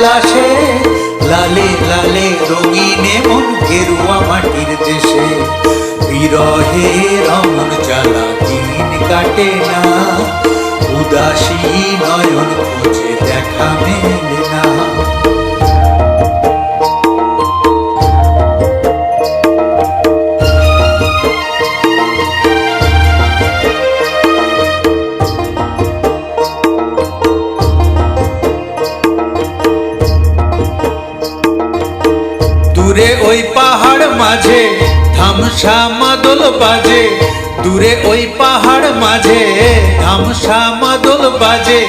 পলাশে লালে লালে রঙিনে মন গেরুয়া মাটির দেশে। বিরহে রমন জ্বালা দিন কাটে না। উদাসী নয়ন খোঁজে দেখা মেলে না। মাঝে, ধামসা মাদল বাজে, দূরে ওই পাহাড় মাঝে। ধামসা মাদল বাজে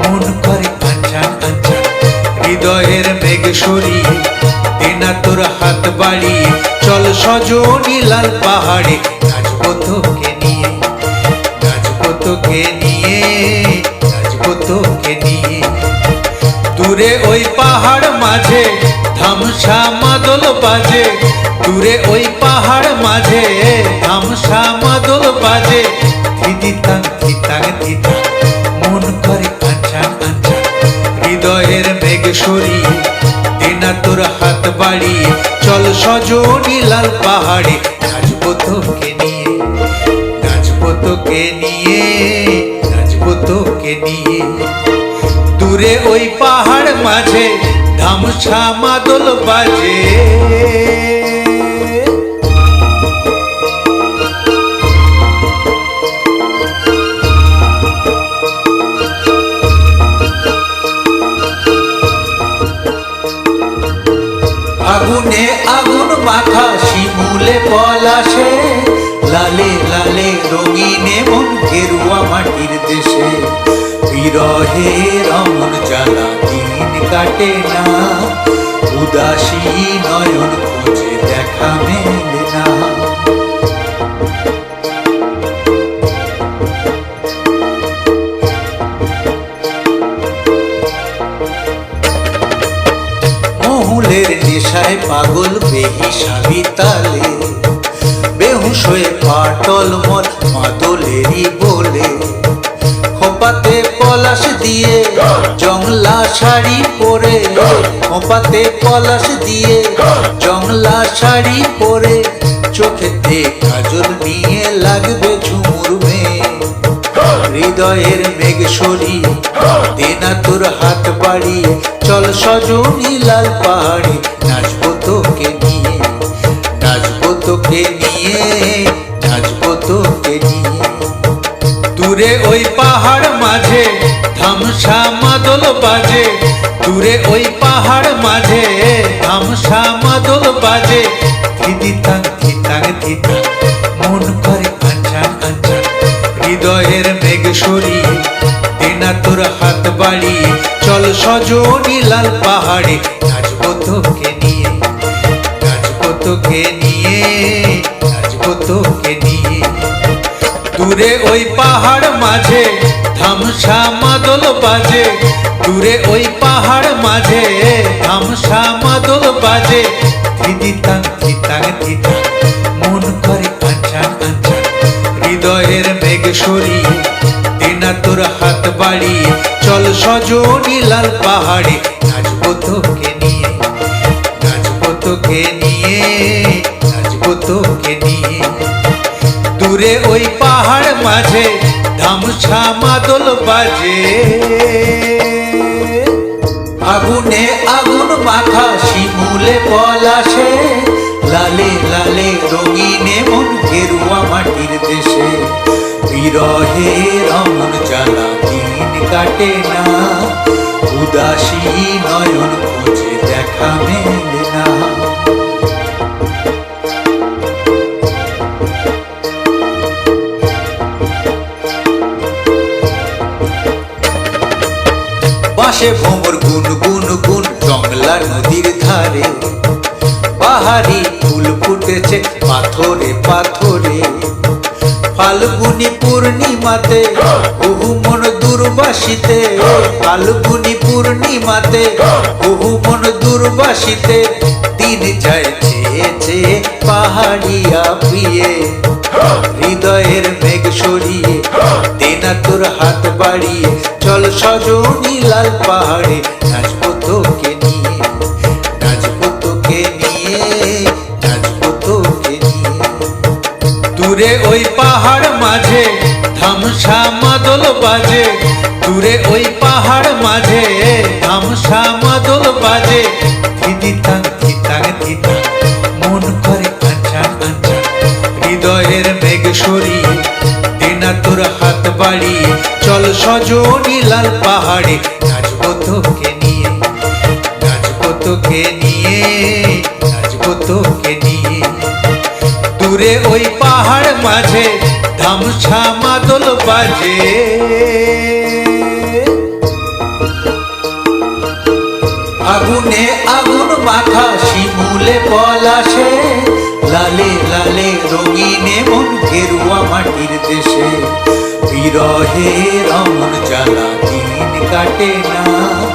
মন করে কাঞ্চা কাঞ্চা হৃদয়ের মেঘ সরিয়ে তোর হাত বাড়িয়ে, চল সজনী লাল পাহাড়ে তোকে নিয়ে তোকে নিয়ে তোকে নিয়ে। দূরে ওই পাহাড় মাঝে ধামসা মাদল বাজে, দূরে ওই পাহাড় মাঝে। ধামসা মাদল বাজে ধিদিতাং ধিতাং ধিতাং মন করে কাঁচা কাঁচা হৃদয়ের মেঘ সরিয়ে তেনা তোর হাত বাড়িয়ে। চল সজনী লাল পাহাড়ে, নাচবো তোকে নিয়ে। নাচবো তোকে নিয়ে, নাচবো তোকে নিয়ে। দূরে ওই পাহাড় মাঝে ধামসা মাদল বাজে। আগুনে আগুন মাখা শিমুলে পলাশে লালে লালে রঙিনে মন গেরুয়া মাটির দেশে। বিরহে রমন জ্বালা কাটে না। উদাসী নয়ন খোঁজে দেখা মেলে না। মহুলের নেশায় পাগল বেহিসাবি তালে বেহুশ হয়ে পাটল মল মাদলেরই বলে। পলাশ দিয়ে, জংলা শাড়ি পরে খোপাতে পলাশ দিয়ে, জংলা শাড়ি পরে চোখেতে কাজল নিয়ে লাগবে ঝুমুর হৃদয়ের মেঘ সরিয়ে দেনা তোর হাত বাড়িয়ে, চল সজনী লাল পাহাড়ে, নাচবো তোকে নিয়ে, নাচবো তোকে নিয়ে, নাচবো তোকে নিয়ে। দূরে ওই পাহাড় মাঝে ধামসা মাদল বাজে, দূরে ওই পাহাড় মাঝে। ধামসা মাদল বাজে মন করে কাঞ্চা কাঞ্চা হৃদয়ের মেঘ সরিয়ে তেনা তোর হাত বাড়িয়ে। চল সজনী লাল পাহাড়ে তোকে নিয়ে। নাচবো তোকে নিয়ে, নাচবো তোকে নিয়ে। দূরে ওই পাহাড় মাঝে ধামসা মাদল বাজে, দূরে ওই পাহাড় মাঝে। ধামসা মাদল বাজে ধিদিতাং ধিতাং ধিতাং মন করে কাঁচা কাঁচা হৃদয়ের মেঘ সরিয়ে তেনা তোর হাত বাড়িয়ে। চল সজনী লাল পাহাড়ে, নাচবো তোকে নিয়ে। নাচবো তোকে নিয়ে, নাচবো তোকে নিয়ে। দূরে ওই পাহাড় মাঝে ধামসা মাদল বাজে। আগুনে আগুন মাখা শিমুলে পলাশে লালে লালে রঙিনে মন গেরুয়া মাটির দেশে। বিরহে রমন জ্বালা দিন কাটে না। উদাসী নয়ন খোঁজে দেখা মেলে। বাসে ভোমর গুন গুন গুন জংলা নদীর ধারে। পাহাড়ি ফুল ফুটেছে পাথরে পাথরে। ফাল্গুনি পূর্ণিমাতে বহু মন দুর্বাসিতে। ফাল্গুনি পূর্ণিমাতে বহু মন দুর্বাসিতে দিন যায় চেয়ে পাহাড়িয়া প্রিয়ে হৃদয়ের মেঘ সরিয়ে তোর হাত বাড়িয়ে, চল সজনী লাল পাহাড়ে নিয়ে নিয়ে নিয়ে। দূরে ওই পাহাড় মাঝে, ধামসা মাদল বাজে। দূরে ওই পাহাড় মাঝে, ধামসা মাদল বাজে। ধিদিতাং বাড়িয়ে চল সজনী লাল পাহাড়ে, নাচবো তোকে নিয়ে। নাচবো তোকে নিয়ে, নাচবো তোকে নিয়ে। দূরে ওই পাহাড় মাঝে ধামসা মাদল বাজে। আগুনে আগুন মাথা শিমুলে পলাশে লালে লালে রঙিনে মন গেরুয়া মাটির দেশে। বিরহে রমন জ্বালা দিন কাটে না।